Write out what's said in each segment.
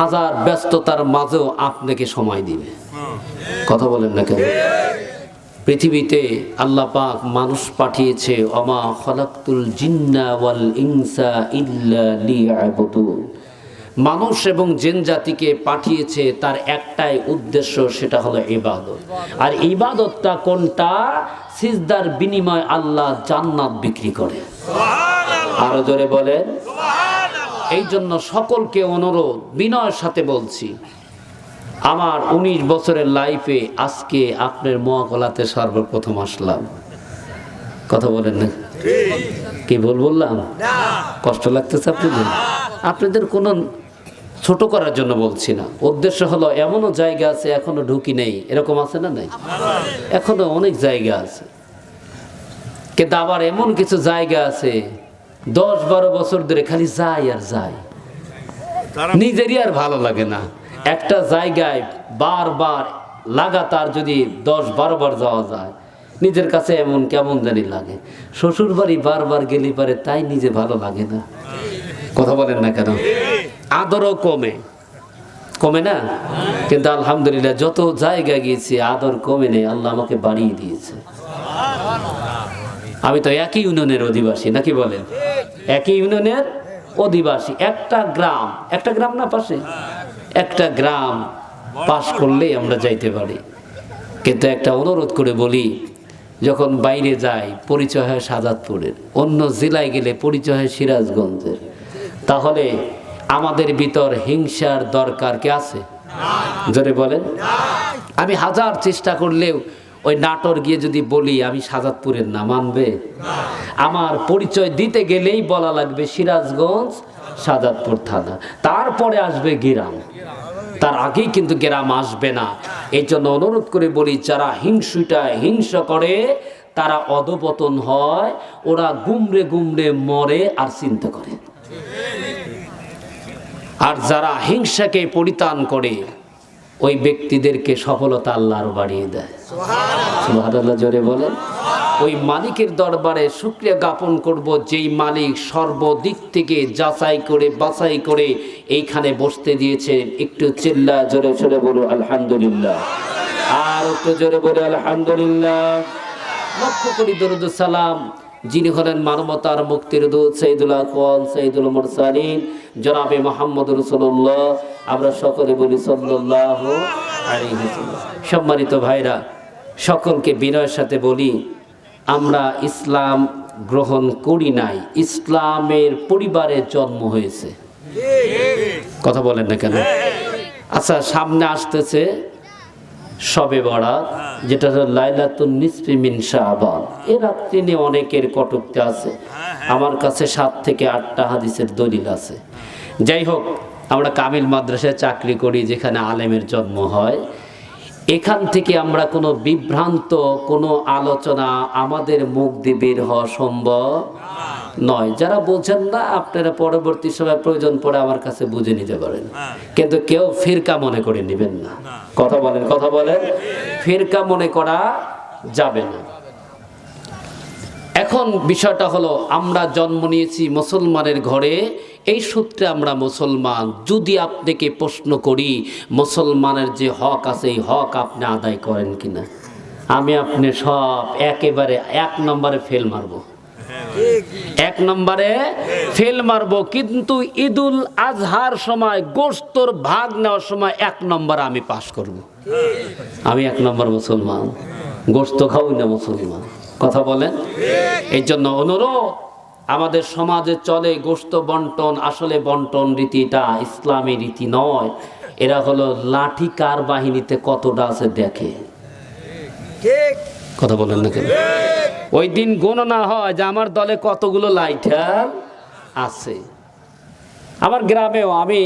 হাজার ব্যস্ততার মাঝেও আপনাকে সময় দিবে। কথা বলেন না কেন? পৃথিবীতে আল্লাহ পাক মানুষ পাঠিয়েছে অমা খলাক্তুল জিন্না ওয়াল ইনসা ইল্লা লিয়াবুদুন মানুষ এবং জিন জাতিকে পাঠিয়েছে, তার একটাই উদ্দেশ্য, সেটা হলো ইবাদত। আর ইবাদতটা কোনটা? সিজদার বিনিময় আল্লাহ জান্নাত বিক্রি করে। আরও জোরে বলেন। এই জন্য সকলকে অনুরোধ বিনয়ের সাথে বলছি আমার উনিশ বছরের লাইফে আজকে আপনার মহাকলাতে সর্বপ্রথম আসলাম। কথা বলেন না? কি বল বললাম? কষ্ট লাগতেছে আপনাদের? আপনাদের কোনো ছোট করার জন্য বলছি না। উদ্দেশ্য হলো এমনও জায়গা আছে এখনও ঢুকি নেই। এরকম আছে না নাই? এখনও অনেক জায়গা আছে। কিন্তু আবার এমন কিছু জায়গা আছে দশ বারো বছর ধরে খালি যায় আর যায়। নিজেরই আর ভালো লাগে না। একটা জায়গায় বারবার লাগাতার যদি দশ বারো বার যাওয়া যায় নিজের কাছে এমন কেমন জানি লাগে। শ্বশুর বাড়ি বারবার গেলে পারে তাই নিজে ভালো লাগে না। কথা বলেন না কেন? আদরও কমে। কমে না? কিন্তু আলহামদুলিল্লাহ যত জায়গায় গিয়েছি আদর কমে নেই আল্লাহ আমাকে বাড়িয়ে দিয়েছে। আমি তো একই ইউনিয়নের অধিবাসী, নাকি বলেন? একই ইউনিয়নের অধিবাসী, একটা গ্রাম। একটা গ্রাম না পাশে? একটা গ্রাম পাশ করলেই আমরা যাইতে পারি। কিন্তু একটা অনুরোধ করে বলি, যখন বাইরে যাই, পরিচয় হয় সাজাদপুরের, অন্য জেলায় গেলে পরিচয় হয় সিরাজগঞ্জের, তাহলে আমাদের ভিতর হিংসার দরকার কে আছে? জোরে বলেন। আমি হাজার চেষ্টা করলেও ওই নাটোর গিয়ে যদি বলি, আমি সাজাদপুরের না, মানবে? আমার পরিচয় দিতে গেলেই বলা লাগবে সিরাজগঞ্জ সাজাদপুর থানা। তারপরে আসবে গিরাম। তার আগেই কিন্তু গ্রাম আসবে না। এই জন্য অনুরোধ করে বলি, যারা হিংসুটা হিংসা করে, তারা অধপতন হয়, ওরা গুমরে গুমরে মরে আর চিন্তা করে। আর যারা হিংসাকে পরিত্রাণ করে ওই ব্যক্তিদেরকে সফলতা আল্লাহ আরও বাড়িয়ে দেয়। জোরে বলেন। ওই মালিকের দরবারে শুক্রিয়া জ্ঞাপন করব যেই মালিক সর্বদিক থেকে যাচাই করে বাছাই করে এইখানে বসতে দিয়েছে। একটু চিল্লা জোরে জোরে বলো আলহামদুলিল্লাহ। আর একটু জোরে বলে আলহামদুলিল্লাহ। লক্ষ্য করি দরুদ সালাম। যিনি হলেন মানবতার মুক্তির দূত সঈদুল আকওয়াল সঈদুল মুরসালিন। জনাবে মোহাম্মদ রসুল্লাহ আমরা সকলে বলি সাল্লাহ সম্মানিত ভাইরা, সকলকে বিনয়ের সাথে বলি, আমরা ইসলাম গ্রহণ করি নাই। ইসলামের পরিবারে জন্ম হয়েছে। কথা বলেন না কেন? আচ্ছা সামনে আসতেছে সবে বরাত, যেটা হলো লাইলাতুন নিসফি মিন শাবান। এ রাত্রি নিয়ে অনেকের কটুক্তি আছে। আমার কাছে সাত থেকে আটটা হাদিসের দলিল আছে। যাই হোক, আমরা কামিল মাদ্রাসায় চাকরি করি, যেখানে আলেমের জন্ম হয়। এখান থেকে আমরা কোনো বিভ্রান্ত, কোনো আলোচনা আমাদের মুখ দিয়ে বের হওয়া সম্ভব নয় যারা বোঝেন না আপনারা পরবর্তী সময় প্রয়োজন পড়ে আমার কাছে বুঝে নিতে পারেন। কিন্তু কেউ ফিরকা মনে করে নেবেন না। কথা বলেন কথা বলেন। ফিরকা মনে করা যাবে না। এখন বিষয়টা হলো আমরা জন্ম নিয়েছি মুসলমানের ঘরে। এই সূত্রে আমরা মুসলমান। যদি আপনাকে প্রশ্ন করি মুসলমানের যে হক আছে এই হক আপনি আদায় করেন কিনা? আমি আপনি সব একেবারে এক নম্বরে ফেল মারবো। এক নম্বরে ফেল মারবো কিন্তু ঈদুল আজহার সময় গোস্তর ভাগ নেওয়ার সময় এক নম্বর আমি পাশ করব। আমি এক নম্বর মুসলমান গোস্ত খাওয়াই না মুসলমান। কথা বলেন? এই জন্য অনুরোধ আমাদের সমাজে চলে গোস্ত বন্টন আসলে বন্টন রীতিটা ইসলামী রীতি নয়। এরা হলো লাঠি কার বাহিনীতে কতটা আছে দেখে। কথা বলেন না কেন? ওই দিন গণনা হয় যে আমার দলে কতগুলো লাইটার আছে। আমার গ্রামেও আমি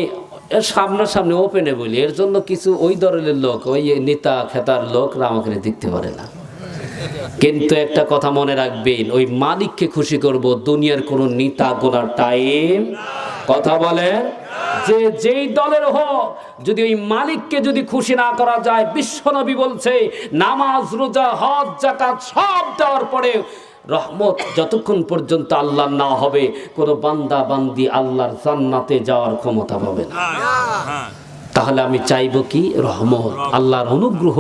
সামনাসামনি ওপেনে বলি, এর জন্য কিছু ওই দলের লোক, ওই নেতা খেতার লোকরা আমাকে দেখতে পারে না। কিন্তু একটা কথা মনে রাখবেন, ওই মালিককে খুশি করব দুনিয়ার কোনো নেতা গোনার টাইম কথা বলেন যে যেই দলের হোক, যদি ওই মালিককে যদি খুশি না করা যায়, বিশ্বনবী বলছে, নামাজ, রোজা, হজ জাকাত সব দেওয়ার পরে রহমত যতক্ষণ পর্যন্ত আল্লাহ না হবে, কোনো বান্দা বান্দি আল্লাহর জান্নাতে যাওয়ার ক্ষমতা পাবে না। তাহলে আমি চাইব কি? রহমত, আল্লাহর অনুগ্রহ।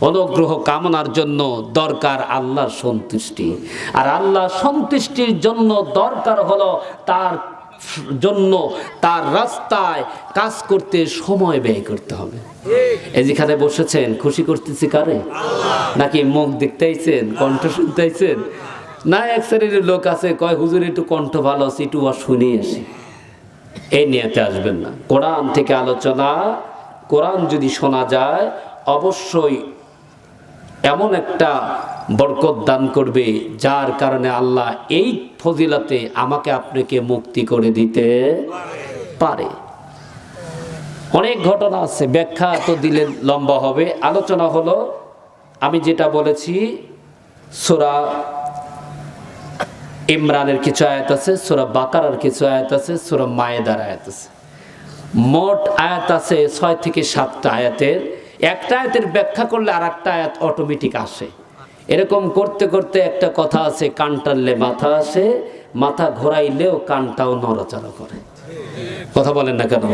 অনুগ্রহ কামনার জন্য দরকার আল্লাহর সন্তুষ্টি। আর আল্লাহ সন্তুষ্টির জন্য দরকার হলো তার জন্য তার রাস্তায় কাজ করতে সময় ব্যয় করতে হবে। এই যেখানে বসেছেন, খুশি করতেছি কারে? নাকি মুখ দেখতেইছেন, কণ্ঠ শুনতেইছেন? না, এক শ্রেণির লোক আছে, কয়, হুজুর, একটু কণ্ঠ ভালো আছে, একটু শুনে আসি। এই নিয়েতে আসবেন না। কোরআন থেকে আলোচনা, কোরআন যদি শোনা যায়, অবশ্যই এমন একটা বরকত দান করবে, যার কারণে আল্লাহ এই ফজিলাতে আমাকে আপনাকে মুক্তি করে দিতে পারে। অনেক ঘটনা আছে, ব্যাখ্যা তো দিলে লম্বা হবে। আলোচনা হলো, আমি যেটা বলেছি, সোরা ইমরানের কিছু আয়াত আছে, সোরা বাকারার কিছু আয়াত আছে, সোরা মায়েদার আয়াত আছে। মোট আয়াত আছে ছয় থেকে সাতটা আয়াতের। একটা আয়াতের ব্যাখ্যা করলে আর একটা আয়াত অটোমেটিক আসে। এরকম করতে করতে একটা কথা আছে, কান টানলে মাথা আসে, মাথা ঘোরাইলেও কানটাও নড়াচড়া করে। কথা বলেন না কেন?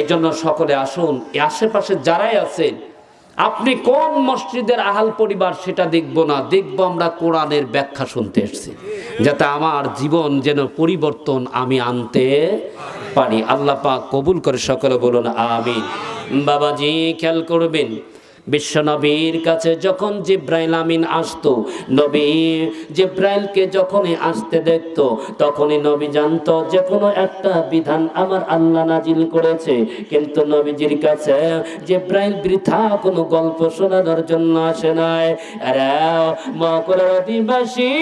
এই জন্য সকলে আসুন আশেপাশে যারাই আছেন, আপনি কোন মসজিদের আহাল পরিবার সেটা দেখব না, দেখব আমরা কোরআনের ব্যাখ্যা শুনতে এসেছি। যাতে আমার জীবন যেন পরিবর্তন আমি আনতে পারি। আল্লাহ কবুল করে সকলে বলুন, আমিন। বাবাজি, খেয়াল করবেন বিশ্বনবীর কাছে যখন জিব্রাইল আমিন আসতো, নবী জিব্রাইলকে যখনই আসতে দেখতো, তখনই নবী জানতো যে কোনো একটা বিধান আমার আল্লাহ নাজিল করেছে। কিন্তু নবীজির কাছে জিব্রাইল বৃথা কোনো গল্প শোনানোর জন্য আসে নাই। আরে, মকর আদিবাসী,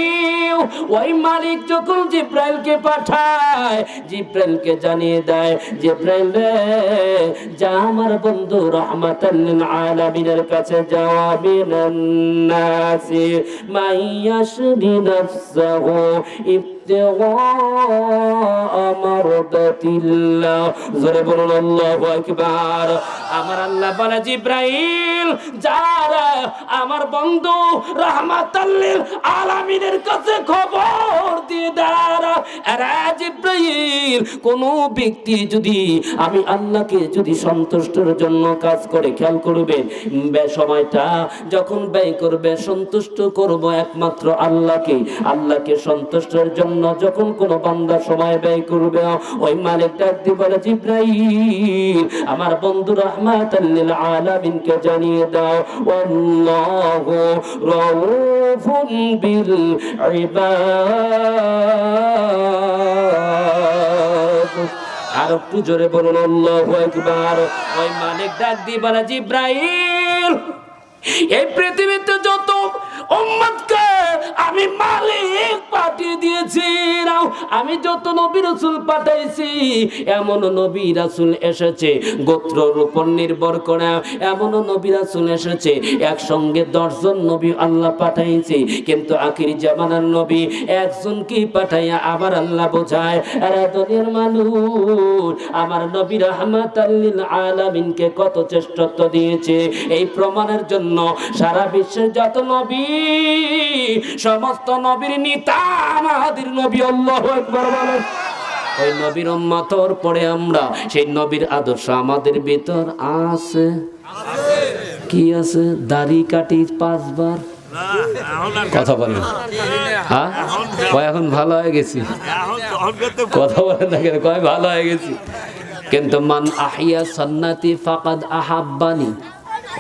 ওই মালিক যখন জিব্রাইলকে পাঠায়, জিব্রাইলকে জানিয়ে দেয়, জিব্রাইল যা আমার বন্ধু রহমাতাল্লিল আলামিনের কাছে যাওয়া মিনান নাসি মাইয়াশরি নাফসাহু ইবতিগা মারদাতিল্লাহ জোরে বলুন আল্লাহু আকবার আমার আল্লাহ বলে, জিব্রাইল, যারা আমার বন্ধু রহমাতাল্লিল আলামিনের কাছে খবর দিয়ে দাঁড়া আরে জিব্রাইল, কোন ব্যক্তি যদি আমি আল্লাহকে যদি সন্তুষ্টর জন্য কাজ করে খেয়াল করবে সময়টা যখন ব্যয় করবে, সন্তুষ্ট করব একমাত্র আল্লাহকে। আল্লাহকে সন্তুষ্টের জন্য যখন কোন বান্দা সময় ব্যয় করবে, ওই মালিক ডাক দিয়ে বলে, জিব্রাইল, আমার বন্ধু রহমাতাল্লিল আলামিনকে জানিয়ে দাও আল্লাহু রাউফুন বিল ইবাদ। আর একটু জোরে বলুন, আল্লাহু আকবার। ওই মালিক ডাক দিয়ে বলে, জিব্রাইল, এই পৃথিবীতে যত উম্মতকে আমি মালিক পাঠিয়ে দিয়েছি। আমি যত নবী রাসূল পাঠাইছি, এমন নবী রাসূল এসেছে, গোত্রর উপর নির্ভর করে এমন নবী রাসূল এসেছে, একসঙ্গে দশজন নবী আল্লাহ পাঠাইছি। কিন্তু আখির জামানার নবী একজন কি পাঠাইয়া আবার আল্লাহ বোঝায় দুনিয়ার মানুষ, আমার নবী রহমাতাল্লিল আলামিনকে কত চেষ্টত্ব দিয়েছে। এই প্রমাণের জন্য সারা বিশ্বের যত নবী, সমস্ত নবীর নিতা আমাদের নবী আল্লাহু ওই নবীর পরে আমরা, সেই নবীর আদর্শ আমাদের ভিতর আছে। কি আছে? দাড়ি কাটি পাঁচবার। কথা বলেন। এখন ভালো হয়ে গেছি? কথা বলেন না কেন? কয়, ভালো হয়ে গেছি? কিন্তু মান আহিয়া সন্নাতি ফাকাদ আহাব্বানি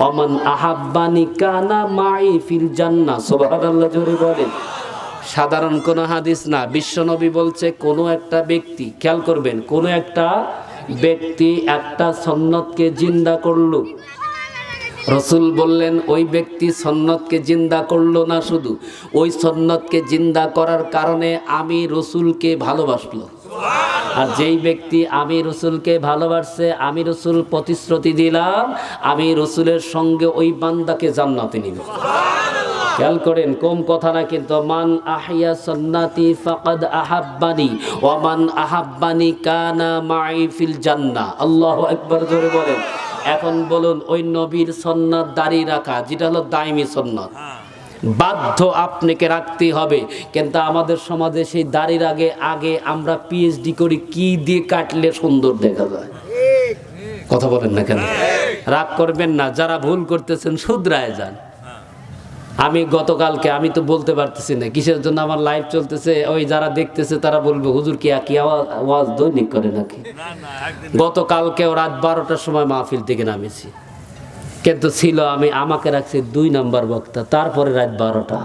অমান আহাব্বানি কানা মাই ফিল জান্নাহ। সুবহানাল্লাহ, জোরে বলেন। সাধারণ কোন হাদিস না। বিশ্বনবী বলছে, কোনো একটা ব্যক্তি, খেয়াল করবেন, কোনো একটা ব্যক্তি একটা সন্ন্যতকে জিন্দা করল। রসুল বললেন, ওই ব্যক্তি সন্ন্যতকে জিন্দা করল না শুধু, ওই সন্ন্যতকে জিন্দা করার কারণে আমি রসুলকে ভালোবাসলো। আর যেই ব্যক্তি আমি রসুলকে ভালোবাসছে, আমি রসুল প্রতিশ্রুতি দিলাম, আমি রসুলের সঙ্গে ওই বান্দাকে জান্নাতে নিব। খেয়াল করেন কম কথা না কিন্তু মান আহিয়া সন্নাতি ফাকাদ আহাব্বানি ওয়ামান আহাব্বানি কানা মাই ফিল জান্নাহ। আল্লাহু আকবার জোরে বলেন। এখন বলুন ওই নবীর সন্ন্যত দাঁড়িয়ে রাখা যেটা হলো দাইমি সন্ন্যত বাধ্য আপনাকে রাখতেই হবে কিন্তু আমাদের সমাজে সেই দাড়ির আগে আগে আমরা পিএইচডি করি কি দিয়ে কাটলে সুন্দর দেখা যায়? কথা বলেন না কেন? রাগ করবেন না যারা ভুল করতেছেন শুধরায় যান। আমি গতকালকে আমি তো বলতে পারতেছি না কিসের জন্য আমার লাইভ চলতেছে ওই যারা দেখতেছে তারা বলবে হুজুর কি একই আওয়াজ আওয়াজ দৈনিক করে নাকি? গতকালকেও রাত বারোটার সময় মাহফিল থেকে নামেছি। কিন্তু ছিল আমি আমাকে রাখছি দুই নাম্বার বক্তা তারপরে রাত বারোটা।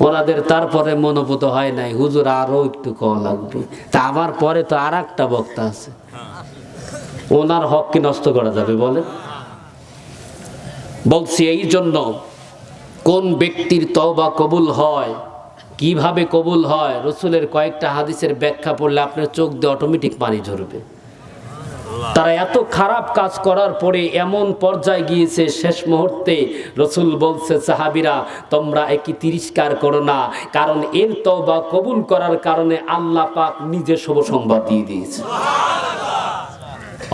ওনাদের তারপরে মনোভূত হয় নাই হুজুর আরও একটু কম লাগবে। তা আমার পরে তো আর একটা বক্তা আছে। ওনার হক কি নষ্ট করা যাবে বলে বলছি এই জন্য কোন ব্যক্তির তওবা কবুল হয়, কীভাবে কবুল হয়, রসুলের কয়েকটা হাদিসের ব্যাখ্যা পড়লে আপনার চোখ দিয়ে অটোমেটিক পানি ঝরবে। তারা এত খারাপ কাজ করার পরে এমন পর্যায়ে গিয়েছে, শেষ মুহূর্তে রসুল বলছে, সাহাবিরা, তোমরা একই তিরস্কার করো না, কারণ এর তওবা কবুল করার কারণে আল্লাহ পাক নিজে শুভ সংবাদ দিয়ে দিয়েছে।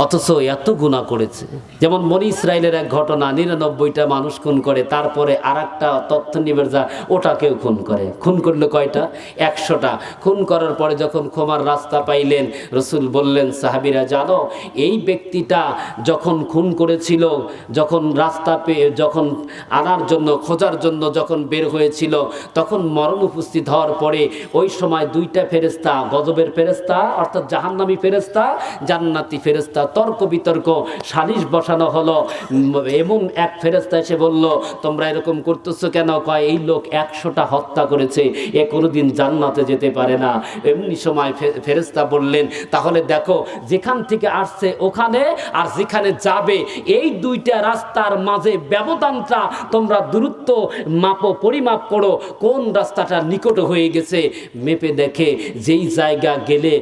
অথচ এত গুণা করেছে। যেমন মনি ইসরায়েলের এক ঘটনা, নিরানব্বইটা মানুষ খুন করে, তারপরে আর একটা তথ্য নিবের যা, ওটাকেও খুন করে। খুন করল কয়টা? একশোটা। খুন করার পরে যখন ক্ষমার রাস্তা পাইলেন, রসুল বললেন, সাহাবিরা, জানো, এই ব্যক্তিটা যখন খুন করেছিল, যখন রাস্তা পেয়ে, যখন আনার জন্য, খোঁজার জন্য যখন বের হয়েছিল, তখন মরণ উপস্থিত হওয়ার পরে ওই সময় দুইটা ফেরেস্তা গজবের ফেরেস্তা অর্থাৎ জাহান্নামী ফেরেস্তা জান্নাতি ফেরেস্তা তর্ক বিতর্ক, সালিশ বসানো হলো। এমন এক ফেরেস্তা এসে বলল, তোমরা এরকম করতেছো কেন? কয়, এই লোক একশোটা হত্যা করেছে, এ কোনোদিন জান্নাতে যেতে পারে না। এমনি সময় ফেরেস্তা বললেন, তাহলে দেখো, যেখান থেকে আসছে ওখানে আর যেখানে যাবে, এই দুইটা রাস্তার মাঝে ব্যবধানটা তোমরা দূরত্ব মাপো পরিমাপ করো, কোন রাস্তাটা নিকট হয়ে গেছে, মেপে দেখে, যেই জায়গা গেলে